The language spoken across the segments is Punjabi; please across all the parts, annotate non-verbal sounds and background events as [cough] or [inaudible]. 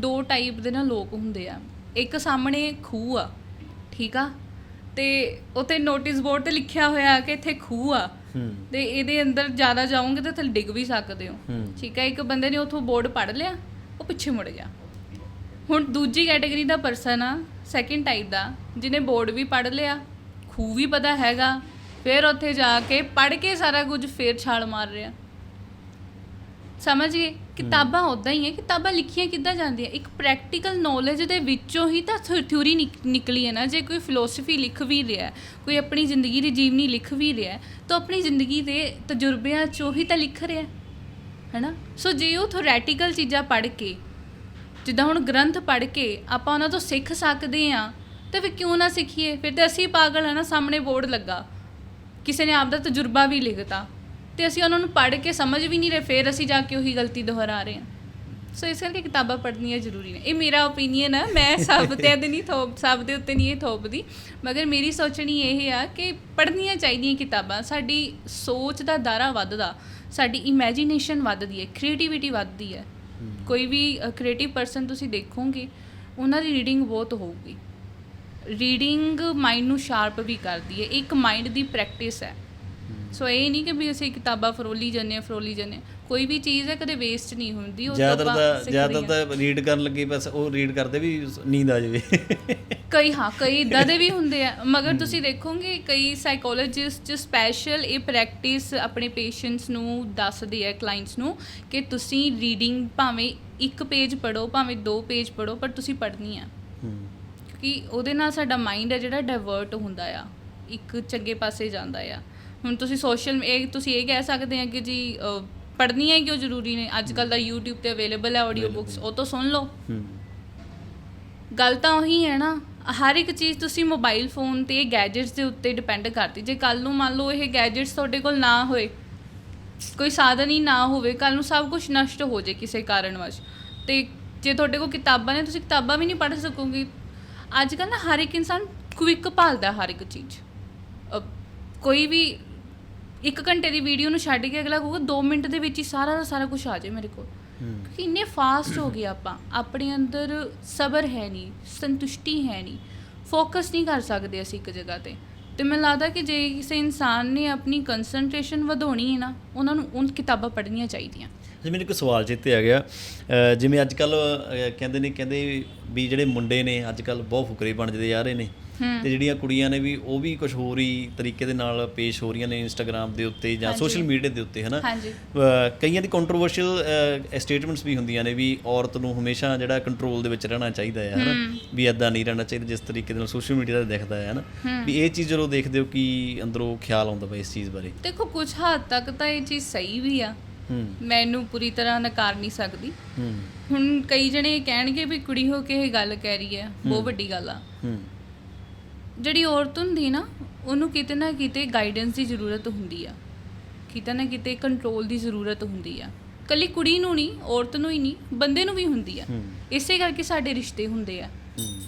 ਦੋ ਟਾਈਪ ਦੇ ਨਾ ਲੋਕ ਹੁੰਦੇ ਆ। ਇੱਕ ਸਾਹਮਣੇ ਖੂਹ ਆ ਠੀਕ ਆ? ਤੇ ਉਤੇ ਨੋਟਿਸ ਬੋਰਡ ਤੇ ਲਿਖਿਆ ਹੋਇਆ ਕਿ ਇੱਥੇ ਖੂਹ ਆ। ਤੇ ਇਹਦੇ ਅੰਦਰ ਜ਼ਿਆਦਾ ਜਾਓਗੇ ਤਾਂ ਥੱਲੇ ਡਿੱਗ ਵੀ ਸਕਦੇ ਹੋ। ਠੀਕ ਹੈ ਇੱਕ ਬੰਦੇ ਨੇ ਉਥੋਂ ਬੋਰਡ ਪੜ੍ਹ ਲਿਆ ਉਹ ਪਿੱਛੇ ਮੁੜ ਗਿਆ। ਹੁਣ ਦੂਜੀ ਕੈਟਾਗਰੀ ਦਾ ਪਰਸਨ ਆ ਸੈਕਿੰਡ ਟਾਈਪ ਦਾ ਜਿਹਨੇ ਬੋਰਡ ਵੀ ਪੜ੍ਹ ਲਿਆ ਖੂਹ ਵੀ ਪਤਾ ਹੈਗਾ ਫਿਰ ਉੱਥੇ ਜਾ ਕੇ ਪੜ੍ਹ ਕੇ ਸਾਰਾ ਕੁਝ ਫੇਰ ਛਾਲ ਮਾਰ ਰਿਹਾ। ਸਮਝ ਗਏ? ਕਿਤਾਬਾਂ ਉਦਾਂ ਹੀ ਹੈ ਕਿਤਾਬਾਂ ਲਿਖੀਆਂ ਕਿੱਦਾਂ ਜਾਂਦੀਆਂ? ਇੱਕ ਪ੍ਰੈਕਟੀਕਲ ਨੌਲੇਜ ਦੇ ਵਿੱਚੋਂ ਹੀ ਤਾਂ ਥਿਊਰੀ ਨਿਕਲੀ ਹੈ ਨਾ ਜੇ ਕੋਈ ਫਿਲਾਸਫੀ ਲਿਖ ਵੀ ਰਿਹਾ ਹੈ, ਕੋਈ ਆਪਣੀ ਜ਼ਿੰਦਗੀ ਦੀ ਜੀਵਨੀ ਲਿਖ ਵੀ ਰਿਹਾ ਹੈ, ਤਾਂ ਆਪਣੀ ਜ਼ਿੰਦਗੀ ਦੇ ਤਜਰਬਿਆਂ ਚੋਂ ਹੀ ਤਾਂ ਲਿਖ ਰਿਹਾ ਹੈ ਹੈਨਾ? ਸੋ ਜੇ ਉਹ ਥਿਓਰੈਟੀਕਲ ਚੀਜ਼ਾਂ ਪੜ੍ਹ ਕੇ ਜਿੱਦਾਂ ਹੁਣ ਗ੍ਰੰਥ ਪੜ੍ਹ ਕੇ ਆਪਾਂ ਉਹਨਾਂ ਤੋਂ ਸਿੱਖ ਸਕਦੇ ਆ ਤੇ ਫਿਰ ਕਿਉਂ ਨਾ ਸਿੱਖੀਏ? ਫਿਰ ਤੇ ਅਸੀਂ ਪਾਗਲ ਆ ਨਾ ਸਾਹਮਣੇ ਬੋਰਡ ਲੱਗਾ। ਕਿਸੇ ਨੇ ਆਪਦਾ ਤਜਰਬਾ ਵੀ ਲਿਖਤਾ। ਤੇ ਅਸੀਂ ਉਹਨਾਂ ਨੂੰ ਪੜ੍ਹ ਕੇ ਸਮਝ ਵੀ ਨਹੀਂ ਰਹੇ ਫਿਰ ਅਸੀਂ ਜਾ ਕੇ ਉਹੀ ਗਲਤੀ ਦੁਹਰਾ ਰਹੇ ਹਾਂ। ਸੋ ਇਸ ਕਰਕੇ ਕਿਤਾਬਾਂ ਪੜ੍ਹਨੀਆਂ ਜ਼ਰੂਰੀ ਨੇ। ਇਹ ਮੇਰਾ ਓਪੀਨੀਅਨ ਹੈ ਮੈਂ ਸਭ ਤੇ ਨਹੀਂ ਥੋਪ ਸਭ ਦੇ ਉੱਤੇ ਨਹੀਂ ਇਹ ਥੋਪਦੀ। ਮਗਰ ਮੇਰੀ ਸੋਚਣੀ ਇਹ ਆ ਕਿ ਪੜ੍ਹਨੀਆਂ ਚਾਹੀਦੀਆਂ ਕਿਤਾਬਾਂ ਸਾਡੀ ਸੋਚ ਦਾ ਦਾਇਰਾ ਵੱਧਦਾ ਸਾਡੀ ਇਮੇਜਿਨੇਸ਼ਨ ਵੱਧਦੀ ਹੈ ਕ੍ਰੀਏਟੀਵਿਟੀ ਵੱਧਦੀ ਹੈ। ਕੋਈ ਵੀ ਕ੍ਰੀਏਟਿਵ ਪਰਸਨ ਤੁਸੀਂ ਦੇਖੋਗੇ ਉਹਨਾਂ ਦੀ ਰੀਡਿੰਗ ਬਹੁਤ ਹੋਊਗੀ। ਰੀਡਿੰਗ ਮਾਈਂਡ ਨੂੰ ਸ਼ਾਰਪ ਵੀ ਕਰਦੀ ਹੈ। ਇੱਕ ਮਾਈਂਡ ਦੀ ਪ੍ਰੈਕਟਿਸ ਹੈ। ਸੋ ਇਹ ਨਹੀਂ ਕਿ ਵੀ ਅਸੀਂ ਕਿਤਾਬਾਂ ਫਰੋਲੀ ਜਾਂਦੇ ਹਾਂ ਫਰੋਲੀ ਜਾਂਦੇ ਹਾਂ। ਕੋਈ ਵੀ ਚੀਜ਼ ਹੈ ਕਦੇ ਵੇਸਟ ਨਹੀਂ ਹੁੰਦੀ ਉਹ ਜ਼ਿਆਦਾਤਰ ਤਾਂ ਜ਼ਿਆਦਾਤਰ। ਤਾਂ ਰੀਡ ਕਰਨ ਲੱਗੇ ਬਸ ਉਹ ਰੀਡ ਕਰਦੇ ਵੀ ਨੀਂਦ ਆ ਜਾਵੇ। ਕਈ ਹਾਂ ਕਈ ਇਦਾਂ ਦੇ ਵੀ [laughs] ਹੁੰਦੇ ਆ। ਮਗਰ ਤੁਸੀਂ ਦੇਖੋਗੇ ਕਈ ਸਾਈਕੋਲੋਜਿਸਟ ਸਪੈਸ਼ਲ ਇਹ ਪ੍ਰੈਕਟਿਸ ਆਪਣੇ ਪੇਸ਼ੈਂਟਸ ਨੂੰ ਦੱਸਦੇ ਆ ਕਲਾਇੰਟਸ ਨੂੰ ਕਿ ਤੁਸੀਂ ਰੀਡਿੰਗ ਭਾਵੇਂ ਇੱਕ ਪੇਜ ਪੜੋ ਭਾਵੇਂ ਦੋ ਪੇਜ ਪੜੋ ਪਰ ਤੁਸੀਂ ਪੜ੍ਹਨੀ ਆ। ਕਿ ਉਹਦੇ ਨਾਲ ਸਾਡਾ ਮਾਈਂਡ ਹੈ ਜਿਹੜਾ ਡਾਇਵਰਟ ਹੁੰਦਾ ਆ। ਇੱਕ ਚੰਗੇ ਪਾਸੇ ਜਾਂਦਾ ਆ। ਹੁਣ ਤੁਸੀਂ ਸੋਸ਼ਲ ਇਹ ਤੁਸੀਂ ਇਹ ਕਹਿ ਸਕਦੇ ਆ ਕਿ ਜੀ ਪੜ੍ਹਨੀਆਂ ਕਿਉਂ ਜ਼ਰੂਰੀ ਨੇ? ਅੱਜ ਕੱਲ ਦਾ YouTube ਤੇ ਅਵੇਲੇਬਲ ਹੈ ਆਡੀਓ ਬੁੱਕਸ ਉਹ ਤੋਂ ਸੁਣ ਲਓ। ਹੂੰ। ਗੱਲ ਤਾਂ ਉਹੀ ਹੈ ਨਾ ਹਰ ਇੱਕ ਚੀਜ਼ ਤੁਸੀਂ ਮੋਬਾਈਲ ਫੋਨ ਤੇ ਗੈਜਟਸ ਦੇ ਉੱਤੇ ਡਿਪੈਂਡ ਕਰਦੀ ਜੇ ਕੱਲ ਨੂੰ ਮੰਨ ਲਓ ਇਹ ਗੈਜਟਸ ਤੁਹਾਡੇ ਕੋਲ ਨਾ ਹੋਏ ਕੋਈ ਸਾਧਨ ਹੀ ਨਾ ਹੋਵੇ ਕੱਲ ਨੂੰ ਸਭ ਕੁਝ ਨਸ਼ਟ ਹੋ ਜੇ ਕਿਸੇ ਕਾਰਨਵਸ਼ ਤੇ ਜੇ ਤੁਹਾਡੇ ਕੋਲ ਕਿਤਾਬਾਂ ਨੇ ਤੁਸੀਂ ਕਿਤਾਬਾਂ ਵੀ ਨਹੀਂ ਪੜ੍ਹ ਸਕੋਗੇ। ਅੱਜ ਕੱਲ ਨਾ ਹਰ ਇੱਕ ਇਨਸਾਨ ਕੁਇਕ ਭਾਲਦਾ ਹਰ ਇੱਕ ਚੀਜ਼। ਕੋਈ ਵੀ ਇੱਕ ਘੰਟੇ ਦੀ ਵੀਡੀਓ ਨੂੰ ਛੱਡ ਕੇ ਅਗਲਾ ਕਹੂਗਾ 2 ਮਿੰਟ ਦੇ ਵਿੱਚ ਹੀ ਸਾਰਾ ਦਾ ਸਾਰਾ ਕੁਝ ਆ ਜਾਏ ਮੇਰੇ ਕੋਲ। ਹੂੰ। ਕਿ ਇੰਨੇ ਫਾਸਟ ਹੋ ਗਏ ਆਪਾਂ। ਆਪਣੇ ਅੰਦਰ ਸਬਰ ਹੈ ਨਹੀਂ ਸੰਤੁਸ਼ਟੀ ਹੈ ਨਹੀਂ। ਫੋਕਸ ਨਹੀਂ ਕਰ ਸਕਦੇ ਅਸੀਂ ਇੱਕ ਜਗ੍ਹਾ ਤੇ। ਤੇ ਮੈਨੂੰ ਲੱਗਦਾ ਕਿ ਜੇ ਕਿਸੇ ਇਨਸਾਨ ਨੇ ਆਪਣੀ ਕਨਸੈਂਟਰੇਸ਼ਨ ਵਧਾਉਣੀ ਹੈ ਨਾ ਉਹਨਾਂ ਨੂੰ ਉਹ ਕਿਤਾਬਾਂ ਪੜ੍ਹਨੀਆਂ ਚਾਹੀਦੀਆਂ। ਜੀ ਮੈਨੂੰ ਇੱਕ ਸਵਾਲ ਚੇਤੇ ਆ ਗਿਆ। ਜਿਵੇਂ ਅੱਜ ਕੱਲ ਕਹਿੰਦੇ ਨੇ ਕਹਿੰਦੇ ਵੀ ਜਿਹੜੇ ਮੁੰਡੇ ਨੇ ਅੱਜ ਕੱਲ ਬਹੁਤ ਫੁਕਰੇ ਬਣਦੇ ਜਾ ਰਹੇ ਨੇ। ਤੇ ਜਿਹੜੀਆਂ ਕੁੜੀਆਂ ਨੇ ਵੀ ਉਹ ਵੀ ਕੁਝ ਹੋਰ ਹੀ ਤਰੀਕੇ ਦੇ ਨਾਲ ਪੇਸ਼ ਹੋ ਰਹੀਆਂ ਨੇ ਇੰਸਟਾਗ੍ਰam ਦੇ ਉੱਤੇ ਜਾਂ ਸੋਸ਼ਲ ਮੀਡੀਆ ਦੇ ਉੱਤੇ ਹਨਾ? ਕਈਆਂ ਦੀ ਕੰਟਰੋਵਰਸ਼ੀਅਲ ਸਟੇਟਮੈਂਟਸ ਵੀ ਹੁੰਦੀਆਂ ਨੇ ਵੀ ਔਰਤ ਨੂੰ ਹਮੇਸ਼ਾ ਜਿਹੜਾ ਕੰਟਰੋਲ ਦੇ ਵਿੱਚ ਰਹਿਣਾ ਚਾਹੀਦਾ ਹੈ ਹਨਾ? ਵੀ ਐਦਾਂ ਨਹੀਂ ਰਹਿਣਾ ਚਾਹੀਦਾ ਜਿਸ ਤਰੀਕੇ ਦੇ ਨਾਲ ਸੋਸ਼ਲ ਮੀਡੀਆ ਤੇ ਦਿਖਦਾ ਹੈ ਹਨਾ? ਵੀ ਇਹ ਚੀਜ਼ ਜਦੋਂ ਦੇਖਦੇ ਹੋ ਕਿ ਅੰਦਰੋਂ ਖਿਆਲ ਆਉਂਦਾ ਵਾ ਇਸ ਚੀਜ਼ ਬਾਰੇ? ਦੇਖੋ ਕੁਝ ਹੱਦ ਤੱਕ ਤਾਂ ਇਹ ਚੀਜ਼ ਸਹੀ ਵੀ ਆ। ਮੈਨੂੰ ਪੂਰੀ ਤਰ੍ਹਾਂ ਨਕਾਰ ਨਹੀਂ ਸਕਦੀ। ਹੁਣ ਕਈ ਜਣੇ ਇਹ ਕਹਿਣਗੇ ਵੀ ਕੁੜੀ ਹੋ ਕੇ ਇਹ ਗੱਲ ਕਹਿ ਰਹੀ ਹੈ ਬਹੁਤ ਵੱਡੀ ਗੱਲ ਆ। ਜਿਹੜੀ ਔਰਤ ਹੁੰਦੀ ਨਾ ਉਹਨੂੰ ਕਿਤੇ ਨਾ ਕਿਤੇ ਗਾਈਡੈਂਸ ਦੀ ਜ਼ਰੂਰਤ ਹੁੰਦੀ ਆ। ਕਿਤੇ ਨਾ ਕਿਤੇ ਕੰਟਰੋਲ ਦੀ ਜ਼ਰੂਰਤ ਹੁੰਦੀ ਆ। ਕੱਲੀ ਕੁੜੀ ਨੂੰ ਨਹੀਂ ਔਰਤ ਨੂੰ ਹੀ ਨਹੀਂ ਬੰਦੇ ਨੂੰ ਵੀ ਹੁੰਦੀ ਆ। ਇਸੇ ਕਰਕੇ ਸਾਡੇ ਰਿਸ਼ਤੇ ਹੁੰਦੇ ਆ।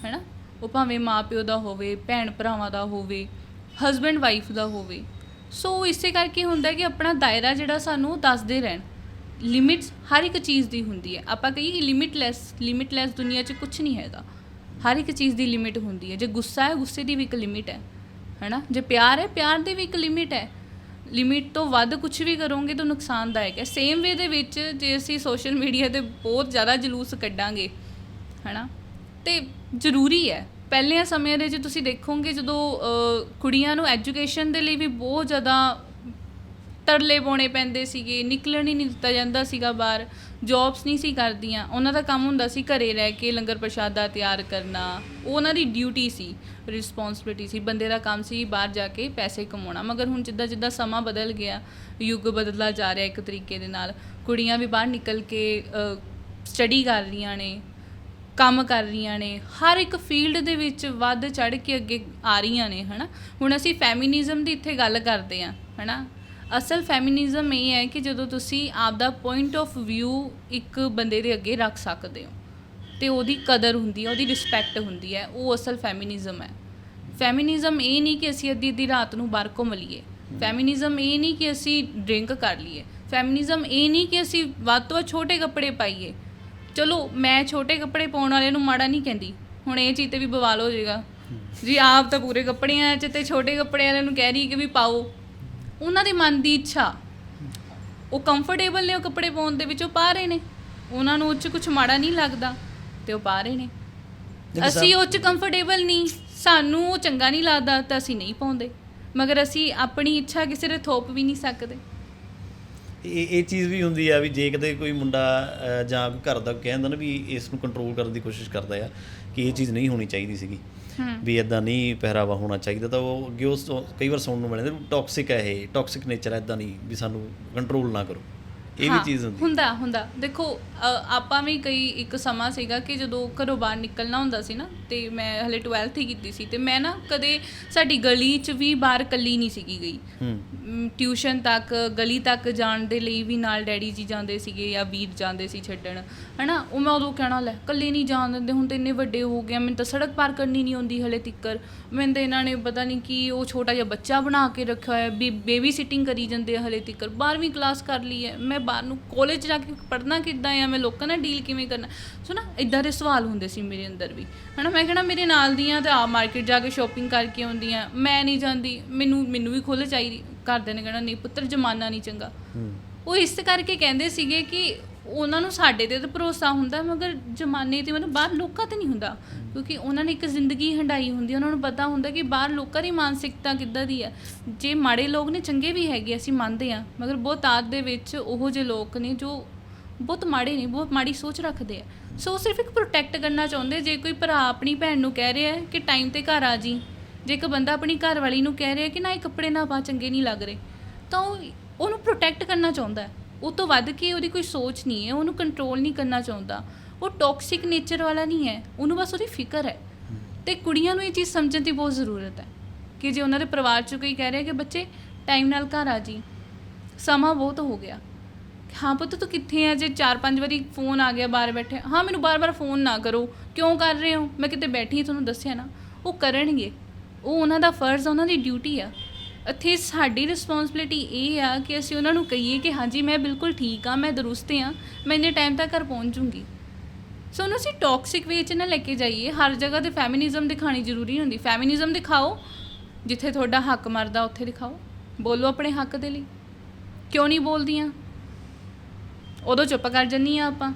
ਹੈਨਾ? ਉਹ ਭਾਵੇਂ ਮਾਪਿਓ ਦਾ ਹੋਵੇ ਭੈਣ ਭਰਾਵਾਂ ਦਾ ਹੋਵੇ ਹਸਬੈਂਡ ਵਾਈਫ ਦਾ ਹੋਵੇ। ਸੋ ਇਸੇ ਕਰਕੇ ਹੁੰਦਾ ਕਿ ਆਪਣਾ ਦਾਇਰਾ ਜਿਹੜਾ ਸਾਨੂੰ ਦੱਸਦੇ ਰਹਿਣ। ਲਿਮਿਟਸ ਹਰ ਇੱਕ ਚੀਜ਼ ਦੀ ਹੁੰਦੀ ਹੈ ਆਪਾਂ ਕਹੀਏ ਕਿ ਲਿਮਿਟਲੈਸ ਲਿਮਿਟਲੈਸ ਦੁਨੀਆ 'ਚ ਕੁਝ ਨਹੀਂ ਹੈਗਾ। ਹਰ ਇੱਕ ਚੀਜ਼ ਦੀ ਲਿਮਿਟ ਹੁੰਦੀ ਹੈ। ਜੇ ਗੁੱਸਾ ਹੈ, ਗੁੱਸੇ ਦੀ ਵੀ ਇੱਕ ਲਿਮਿਟ ਹੈ, ਹੈਨਾ? ਜੇ ਪਿਆਰ ਹੈ, ਪਿਆਰ ਦੀ ਵੀ ਇੱਕ ਲਿਮਿਟ ਹੈ। ਲਿਮਿਟ ਤੋਂ ਵੱਧ ਕੁਝ ਵੀ ਕਰੋਗੇ ਤਾਂ ਨੁਕਸਾਨਦਾਇਕ ਹੈ। ਸੇਮ ਵੇ ਦੇ ਵਿੱਚ ਜੇ ਅਸੀਂ ਸੋਸ਼ਲ ਮੀਡੀਆ ਤੇ ਬਹੁਤ ਜ਼ਿਆਦਾ ਜਲੂਸ ਕੱਢਾਂਗੇ, ਹੈਨਾ? ਤੇ ਜ਼ਰੂਰੀ ਹੈ। ਪਹਿਲਿਆਂ ਸਮਿਆਂ ਦੇ ਜੇ ਤੁਸੀਂ ਦੇਖੋਗੇ ਜਦੋਂ ਕੁੜੀਆਂ ਨੂੰ ਐਜੂਕੇਸ਼ਨ ਦੇ ਲਈ ਵੀ ਬਹੁਤ ਜ਼ਿਆਦਾ ਤਰਲੇ ਪਾਉਣੇ ਪੈਂਦੇ ਸੀਗੇ, ਨਿਕਲਣ ਹੀ ਨਹੀਂ ਦਿੱਤਾ ਜਾਂਦਾ ਸੀਗਾ ਬਾਹਰ ਜੌਬਸ ਨਹੀਂ ਸੀ ਕਰਦੀਆਂ। ਉਹਨਾਂ ਦਾ ਕੰਮ ਹੁੰਦਾ ਸੀ ਘਰੇ ਰਹਿ ਕੇ ਲੰਗਰ ਪ੍ਰਸ਼ਾਦਾ ਤਿਆਰ ਕਰਨਾ, ਉਹ ਉਹਨਾਂ ਦੀ ਡਿਊਟੀ ਸੀ ਰਿਸਪੌਂਸਿਬਿਲਟੀ ਸੀ। ਬੰਦੇ ਦਾ ਕੰਮ ਸੀ ਬਾਹਰ ਜਾ ਕੇ ਪੈਸੇ ਕਮਾਉਣਾ। ਮਗਰ ਹੁਣ ਜਿੱਦਾਂ ਜਿੱਦਾਂ ਸਮਾਂ ਬਦਲ ਗਿਆ, ਯੁੱਗ ਬਦਲਦਾ ਜਾ ਰਿਹਾ ਇੱਕ ਤਰੀਕੇ ਦੇ ਨਾਲ। ਕੁੜੀਆਂ ਵੀ ਬਾਹਰ ਨਿਕਲ ਕੇ ਸਟੱਡੀ ਕਰ ਰਹੀਆਂ ਨੇ, ਕੰਮ ਕਰ ਰਹੀਆਂ ਨੇ। ਹਰ ਇੱਕ ਫੀਲਡ ਦੇ ਵਿੱਚ ਵੱਧ ਚੜ ਕੇ ਅੱਗੇ ਆ ਰਹੀਆਂ ਨੇ, ਹਨਾ? ਹੁਣ ਅਸੀਂ ਫੈਮਿਨਿਜ਼ਮ ਦੀ ਇੱਥੇ ਗੱਲ ਕਰਦੇ ਆ ਹਨਾ? ਅਸਲ ਫੈਮਿਨਿਜ਼ਮ ਇਹ ਹੈ ਕਿ ਜਦੋਂ ਤੁਸੀਂ ਆਪਦਾ ਪੁਆਇੰਟ ਆਫ View ਇੱਕ ਬੰਦੇ ਦੇ ਅੱਗੇ ਰੱਖ ਸਕਦੇ ਹੋ ਤੇ ਉਹਦੀ ਕਦਰ ਹੁੰਦੀ ਹੈ ਉਹਦੀ ਰਿਸਪੈਕਟ ਹੁੰਦੀ ਹੈ ਉਹ ਅਸਲ ਫੈਮਿਨਿਜ਼ਮ ਹੈ। ਫੈਮਿਨਿਜ਼ਮ ਇਹ ਨਹੀਂ ਕਿ ਅਸੀਂ ਅੱਧੀ ਅੱਧੀ ਰਾਤ ਨੂੰ ਬਾਹਰ ਘੁੰਮ ਲਈਏ। ਫੈਮਿਨਿਜ਼ਮ ਇਹ ਨਹੀਂ ਕਿ ਅਸੀਂ ਡਰਿੰਕ ਕਰ ਲਈਏ। ਫੈਮਿਨਿਜ਼ਮ ਇਹ ਨਹੀਂ ਕਿ ਅਸੀਂ ਵੱਧ ਤੋਂ ਛੋਟੇ ਕੱਪੜੇ ਪਾਈਏ। ਚਲੋ ਮੈਂ ਛੋਟੇ ਕੱਪੜੇ ਪਾਉਣ ਵਾਲੇ ਨੂੰ ਮਾੜਾ ਨਹੀਂ ਕਹਿੰਦੀ। ਹੁਣ ਇਹ ਚੀਜ਼ ਤੇ ਵੀ ਬਵਾਲ ਹੋ ਜਾਏਗਾ। ਜੀ ਆਪ ਤਾਂ ਪੂਰੇ ਕੱਪੜਿਆਂ 'ਚ ਤੇ ਛੋਟੇ ਕੱਪੜੇ ਵਾਲਿਆਂ ਨੂੰ ਕਹਿ ਰਹੀ ਕਿ ਵੀ ਪਾਓ। ਉਹਨਾਂ ਦੇ ਮਨ ਦੀ ਇੱਛਾ। ਉਹ ਕੰਫਰਟੇਬਲ ਨੇ ਉਹ ਕੱਪੜੇ ਪਾਉਣ ਦੇ ਵਿੱਚ ਉਹ ਪਾ ਰਹੇ ਨੇ। ਉਹਨਾਂ ਨੂੰ ਉਹ 'ਚ ਕੁਝ ਮਾੜਾ ਨਹੀਂ ਲੱਗਦਾ ਤੇ ਉਹ ਪਾ ਰਹੇ ਨੇ। ਜਿਵੇਂ ਅਸੀਂ ਉਹ 'ਚ ਕੰਫਰਟੇਬਲ ਨਹੀਂ। ਸਾਨੂੰ ਉਹ ਚੰਗਾ ਨਹੀਂ ਲੱਗਦਾ ਤਾਂ ਅਸੀਂ ਨਹੀਂ ਪਾਉਂਦੇ। ਮਗਰ ਅਸੀਂ ਆਪਣੀ ਇੱਛਾ ਕਿਸੇ ਦੇ ਥੋਪ ਵੀ ਨਹੀਂ ਸਕਦੇ। ਇਹ ਇਹ ਚੀਜ਼ ਵੀ ਹੁੰਦੀ ਆ ਵੀ ਜੇ ਕਦੇ ਕੋਈ ਮੁੰਡਾ ਅਹ, ਜਾਂ ਕੋਈ ਘਰ ਦਾ ਕਹਿੰਦਾ ਨਾ ਵੀ ਇਸ ਨੂੰ ਕੰਟਰੋਲ ਕਰਨ ਦੀ ਕੋਸ਼ਿਸ਼ ਕਰਦਾ ਆ ਕਿ ਇਹ ਚੀਜ਼ ਨਹੀਂ ਹੋਣੀ ਚਾਹੀਦੀ ਸੀਗੀ। ਵੀ ਇਦਾਂ ਨਹੀਂ ਪਹਿਰਾਵਾ ਹੋਣਾ ਚਾਹੀਦਾ, ਤਾਂ ਉਹ ਅੱਗੇ ਉਸ ਕਈ ਵਾਰ ਸੁਣਨ ਨੂੰ ਮਿਲਦਾ ਟੌਕਸਿਕ ਹੈ ਇਹ ਟੌਕਸਿਕ ਨੇਚਰ ਹੈ ਇਦਾਂ ਨਹੀਂ ਵੀ ਸਾਨੂੰ ਕੰਟਰੋਲ ਨਾ ਕਰੋ। ਇਹ ਵੀ ਚੀਜ਼ ਹੁੰਦੀ ਹੁੰਦਾ ਹੁੰਦਾ। ਦੇਖੋ ਆਪਾਂ ਵੀ ਕਈ ਇੱਕ ਸਮਾਂ ਸੀਗਾ ਕਿ ਜਦੋਂ ਘਰੋਂ ਬਾਹਰ ਨਿਕਲਣਾ ਹੁੰਦਾ ਸੀ ਨਾ ਤੇ ਮੈਂ ਹਲੇ 12th ਹੀ ਕੀਤੀ ਸੀ ਤੇ ਮੈਂ ਨਾ ਕਦੇ ਸਾਡੀ ਗਲੀ 'ਚ ਵੀ ਬਾਹਰ ਇਕੱਲੀ ਨਹੀਂ ਸੀਗੀ ਗਈ। ਹੂੰ। ਟਿਊਸ਼ਨ ਤੱਕ ਗਲੀ ਤੱਕ ਜਾਣ ਦੇ ਲਈ ਵੀ ਨਾਲ ਡੈਡੀ ਜੀ ਜਾਂਦੇ ਸੀਗੇ ਜਾਂ ਵੀਰ ਜਾਂਦੇ ਸੀ ਛੱਡਣ। ਹਨਾ ਉਹ ਮੈਂ ਉਦੋਂ ਕਹਿਣਾ ਲੈ ਇਕੱਲੇ ਨਹੀਂ ਜਾਣ ਦਿੰਦੇ ਹੁਣ ਤਾਂ ਇੰਨੇ ਵੱਡੇ ਹੋ ਗਏ ਮੈਨੂੰ ਤਾਂ ਸੜਕ ਪਾਰ ਕਰਨੀ ਨਹੀਂ ਆਉਂਦੀ ਹਲੇ ਤਿੱਕਰ। ਮੈਨੂੰ ਤਾਂ ਇਹਨਾਂ ਨੇ ਪਤਾ ਨਹੀਂ ਕੀ ਉਹ ਛੋਟਾ ਜਿਹਾ ਬੱਚਾ ਬਣਾ ਕੇ ਰੱਖਿਆ ਹੋਇਆ ਵੀ ਬੇਬੀ ਸਿਟਿੰਗ ਕਰੀ ਜਾਂਦੇ ਹਲੇ ਤਿੱਕਰ 12ਵੀਂ ਕਲਾਸ ਕਰ ਲਈ ਹੈ। ਮੈਂ ਬਾਹਰ ਨੂੰ ਕਾਲਜ ਜਾ ਕੇ ਪੜ੍ਹਨਾ ਕਿੱਦਾਂ ਆ ਮੈਂ ਲੋਕਾਂ ਨਾਲ ਡੀਲ ਕਿਵੇਂ ਕਰਨਾ? ਸੋ ਨਾ ਇਦਾਂ ਦੇ ਸਵਾਲ ਹੁੰਦੇ ਸੀ ਮੇਰੇ ਅੰਦਰ ਵੀ। ਹਨਾ ਮੈਂ ਕਹਿਣਾ ਮੇਰੇ ਨਾਲ ਦੀਆਂ ਤੇ ਆ ਮਾਰਕੀਟ ਜਾ ਕੇ ਸ਼ਾਪਿੰਗ ਕਰਕੇ ਆਉਂਦੀਆਂ ਮੈਂ ਨਹੀਂ ਜਾਂਦੀ ਮੈਨੂੰ ਮੈਨੂੰ ਵੀ ਖੁੱਲ੍ਹ ਚਾਹੀਦੀ। ਘਰਦਿਆਂ ਨੇ ਕਹਿਣਾ ਨਹੀਂ ਪੁੱਤਰ ਜਮਾਨਾ ਨਹੀਂ ਚੰਗਾ। ਉਹ ਇਸ ਕਰਕੇ ਕਹਿੰਦੇ ਸੀਗੇ ਕਿ ਉਹਨਾਂ ਨੂੰ ਸਾਡੇ ਤੇ ਤਾਂ ਭਰੋਸਾ ਹੁੰਦਾ, ਮਗਰ ਜਮਾਨੇ ਤੇ ਮਤਲਬ ਬਾਹਰ ਲੋਕਾਂ ਤੇ ਨਹੀਂ ਹੁੰਦਾ। ਕਿਉਂਕਿ ਉਹਨਾਂ ਨੇ ਇੱਕ ਜ਼ਿੰਦਗੀ ਹੰਡਾਈ ਹੁੰਦੀ, ਉਹਨਾਂ ਨੂੰ ਪਤਾ ਹੁੰਦਾ ਕਿ ਬਾਹਰ ਲੋਕਾਂ ਦੀ ਮਾਨਸਿਕਤਾ ਕਿੱਦਾਂ ਦੀ ਹੈ। ਜੇ ਮਾੜੇ ਲੋਕ ਨੇ, ਚੰਗੇ ਵੀ ਹੈਗੇ, ਅਸੀਂ ਮੰਨਦੇ ਆ ਮਗਰ ਬਹੁਤ ਆਦ ਦੇ ਵਿੱਚ ਉਹੋ ਜਿਹੇ ਲੋਕ ਨੇ ਜੋ ਬਹੁਤ ਮਾੜੇ ਨੇ, ਬਹੁਤ ਮਾੜੀ ਸੋਚ ਰੱਖਦੇ ਆ। ਸੋ ਉਹ ਸਿਰਫ ਇੱਕ ਪ੍ਰੋਟੈਕਟ ਕਰਨਾ ਚਾਹੁੰਦੇ, ਜੇ ਕੋਈ ਭਰਾ ਆਪਣੀ ਭੈਣ ਨੂੰ ਕਹਿ ਰਿਹਾ ਕਿ ਟਾਈਮ ਤੇ ਘਰ ਆ ਜੀ, ਜੇ ਇੱਕ ਬੰਦਾ ਆਪਣੀ ਘਰ ਵਾਲੀ ਨੂੰ ਕਹਿ ਰਿਹਾ ਕਿ ਨਾ, ਇਹ ਕੱਪੜੇ ਨਾ ਪਾ, ਚੰਗੇ ਨਹੀਂ ਲੱਗ ਰਹੇ, ਤਾਂ ਉਹ ਉਹਨੂੰ ਪ੍ਰੋਟੈਕਟ ਕਰਨਾ ਚਾਹੁੰਦਾ ਹੈ। ਉਹ ਤੋਂ ਵੱਧ ਕੇ ਉਹਦੀ ਕੋਈ ਸੋਚ ਨਹੀਂ ਹੈ ਉਹਨੂੰ ਕੰਟਰੋਲ ਨਹੀਂ ਕਰਨਾ ਚਾਹੁੰਦਾ। ਉਹ ਟੌਕਸਿਕ ਨੇਚਰ ਵਾਲਾ ਨਹੀਂ ਹੈ ਉਹਨੂੰ ਬਸ ਉਹਦੀ ਫਿਕਰ ਹੈ। ਤੇ ਕੁੜੀਆਂ ਨੂੰ ਇਹ ਚੀਜ਼ ਸਮਝਣ ਦੀ ਬਹੁਤ ਜ਼ਰੂਰਤ ਹੈ ਕਿ ਜੇ ਉਹਨਾਂ ਦੇ ਪਰਿਵਾਰ 'ਚ ਕੋਈ ਕਹਿ ਰਿਹਾ ਕਿ ਬੱਚੇ ਟਾਈਮ ਨਾਲ ਘਰ ਆ ਜੀ ਸਮਾਂ ਬਹੁਤ ਹੋ ਗਿਆ। ਹਾਂ ਪੁੱਤ ਤੂੰ ਕਿੱਥੇ ਆ? ਜੇ ਚਾਰ ਪੰਜ ਵਾਰੀ ਫੋਨ ਆ ਗਿਆ ਬਾਹਰ ਬੈਠੇ ਹਾਂ ਮੈਨੂੰ ਬਾਰ-ਬਾਰ ਫੋਨ ਨਾ ਕਰੋ। ਕਿਉਂ ਕਰ ਰਹੇ ਹੋ? ਮੈਂ ਕਿਤੇ ਬੈਠੀ ਤੁਹਾਨੂੰ ਦੱਸਿਆ ਨਾ। ਉਹ ਕਰਨਗੇ। ਉਹ ਉਹਨਾਂ ਦਾ ਫਰਜ਼ ਉਹਨਾਂ ਦੀ ਡਿਊਟੀ ਆ। ਇੱਥੇ ਸਾਡੀ ਰਿਸਪੌਂਸਿਬਿਲਿਟੀ ਇਹ ਆ ਕਿ ਅਸੀਂ ਉਹਨਾਂ ਨੂੰ ਕਹੀਏ ਕਿ ਹਾਂਜੀ, ਮੈਂ ਬਿਲਕੁਲ ਠੀਕ ਆ, ਮੈਂ ਦਰੁਸਤ ਆ, ਮੈਂ ਇੰਨੇ ਟਾਈਮ ਤੱਕ ਘਰ ਪਹੁੰਚ ਜੂੰਗੀ। ਸੋ ਉਹਨੂੰ ਅਸੀਂ ਟੌਕਸਿਕ ਵੇ 'ਚ ਨਾ ਲੈ ਕੇ ਜਾਈਏ। ਹਰ ਜਗ੍ਹਾ ਤੇ ਫੈਮਿਨਿਜ਼ਮ ਦਿਖਾਣੀ ਜ਼ਰੂਰੀ ਹੁੰਦੀ। ਫੈਮਿਨਿਜ਼ਮ ਦਿਖਾਓ, ਜਿੱਥੇ ਤੁਹਾਡਾ ਹੱਕ ਮਰਦਾ, ਉੱਥੇ ਦਿਖਾਓ। ਬੋਲੋ ਆਪਣੇ ਹੱਕ ਦੇ ਲਈ। ਕਿਉਂ ਨਹੀਂ ਬੋਲਦੀਆਂ? ਉਦੋਂ ਚੁੱਪ ਕਰ ਜੰਨੀ ਆ ਆਪਾਂ।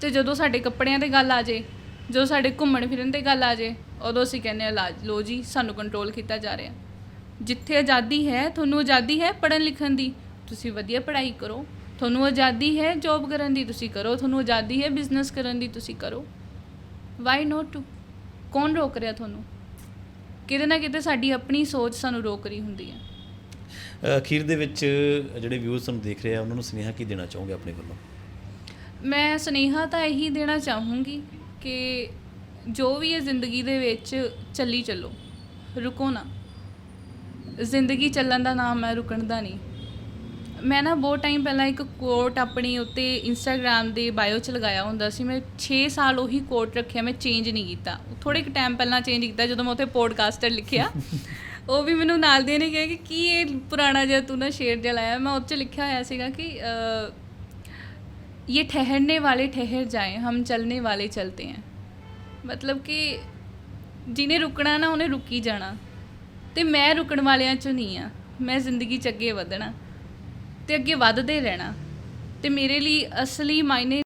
ਤੇ ਜਦੋਂ ਸਾਡੇ ਕੱਪੜਿਆਂ ਤੇ ਗੱਲ ਆ ਜੇ, ਜਦੋਂ ਸਾਡੇ ਘੁੰਮਣ ਫਿਰਨ ਤੇ ਗੱਲ ਆ ਜੇ, ਉਦੋਂ ਅਸੀਂ ਕਹਿੰਦੇ ਆ, ਲਾ ਲੋ ਜੀ, ਸਾਨੂੰ ਕੰਟਰੋਲ ਕੀਤਾ ਜਾ ਰਿਹਾ। ਜਿੱਥੇ ਆਜ਼ਾਦੀ ਹੈ ਤੁਹਾਨੂੰ ਆਜ਼ਾਦੀ ਹੈ ਪੜ੍ਹਨ ਲਿਖਣ ਦੀ। ਤੁਸੀਂ ਵਧੀਆ ਪੜ੍ਹਾਈ ਕਰੋ। ਤੁਹਾਨੂੰ ਆਜ਼ਾਦੀ ਹੈ ਜੌਬ ਕਰਨ ਦੀ ਤੁਸੀਂ ਕਰੋ। ਤੁਹਾਨੂੰ ਆਜ਼ਾਦੀ ਹੈ ਬਿਜ਼ਨਸ ਕਰਨ ਦੀ ਤੁਸੀਂ ਕਰੋ। ਵਾਈ ਨੋਟ ਟੂ ਕੌਣ ਰੋਕ ਰਿਹਾ ਤੁਹਾਨੂੰ? ਕਿਤੇ ਨਾ ਕਿਤੇ ਸਾਡੀ ਆਪਣੀ ਸੋਚ ਸਾਨੂੰ ਰੋਕ ਰਹੀ ਹੁੰਦੀ ਹੈ। ਅਖੀਰ ਦੇ ਵਿੱਚ ਜਿਹੜੇ ਵਿਊਅਰਸ ਤੁਹਾਨੂੰ ਦੇਖ ਰਹੇ ਆ ਉਹਨਾਂ ਨੂੰ ਸੁਨੇਹਾ ਕੀ ਦੇਣਾ ਚਾਹੋਗੇ ਆਪਣੇ ਵੱਲੋਂ? ਮੈਂ ਸੁਨੇਹਾ ਤਾਂ ਇਹੀ ਦੇਣਾ ਚਾਹੂੰਗੀ ਕਿ ਜੋ ਵੀ ਹੈ ਜ਼ਿੰਦਗੀ ਦੇ ਵਿੱਚ ਚੱਲੀ ਚੱਲੋ। ਰੁਕੋ ਨਾ। ਜ਼ਿੰਦਗੀ ਚੱਲਣ ਦਾ ਨਾਮ ਹੈ, ਰੁਕਣ ਦਾ ਨਹੀਂ। ਮੈਂ ਨਾ ਬਹੁਤ ਟਾਈਮ ਪਹਿਲਾਂ ਇੱਕ ਕੋਟ ਆਪਣੀ ਉੱਤੇ ਇੰਸਟਾਗ੍ਰam ਦੇ ਬਾਇਓ 'ਚ ਲਗਾਇਆ ਹੁੰਦਾ ਸੀ। ਮੈਂ 6 ਸਾਲ ਉਹੀ ਕੋਟ ਰੱਖਿਆ, ਮੈਂ ਚੇਂਜ ਨਹੀਂ ਕੀਤਾ। ਥੋੜੇ ਕੁ ਟਾਈਮ ਪਹਿਲਾਂ ਚੇਂਜ ਕੀਤਾ, ਜਦੋਂ ਮੈਂ ਉੱਥੇ ਪੋਡਕਾਸਟਰ ਲਿਖਿਆ। ਉਹ ਵੀ ਮੈਨੂੰ ਨਾਲ ਦੇ ਨੇ ਕਿਹਾ ਕਿ ਕੀ ਇਹ ਪੁਰਾਣਾ ਜਿਹਾ ਤੂੰ ਨਾ ਸ਼ੇਰ ਜਿਹਾ ਲਾਇਆ। ਮੈਂ 'ਚ ਲਿਖਿਆ ਹੋਇਆ ਸੀਗਾ ਕਿ ਇਹ ਠਹਿਰਨੇ ਵਾਲੇ ਠਹਿਰ ਜਾਏ, ਹਮ ਚਲਨੇ ਵਾਲੇ ਚਲਤੇ हैं ਮਤਲਬ ਕਿ ਜਿਨੇ ਰੁਕਣਾ ਨਾ, ਉਹਨੇ ਰੁਕੀ ਜਾਣਾ। ਤੇ ਮੈਂ ਰੁਕਣ ਵਾਲਿਆਂ ਚੋਂ ਨਹੀਂ ਆ। ਮੈਂ ਜ਼ਿੰਦਗੀ 'ਚ ਅੱਗੇ ਵਧਣਾ ਤੇ ਅੱਗੇ ਵੱਧਦੇ ਰਹਿਣਾ ਤੇ ਮੇਰੇ ਲਈ ਅਸਲੀ ਮਾਇਨੇ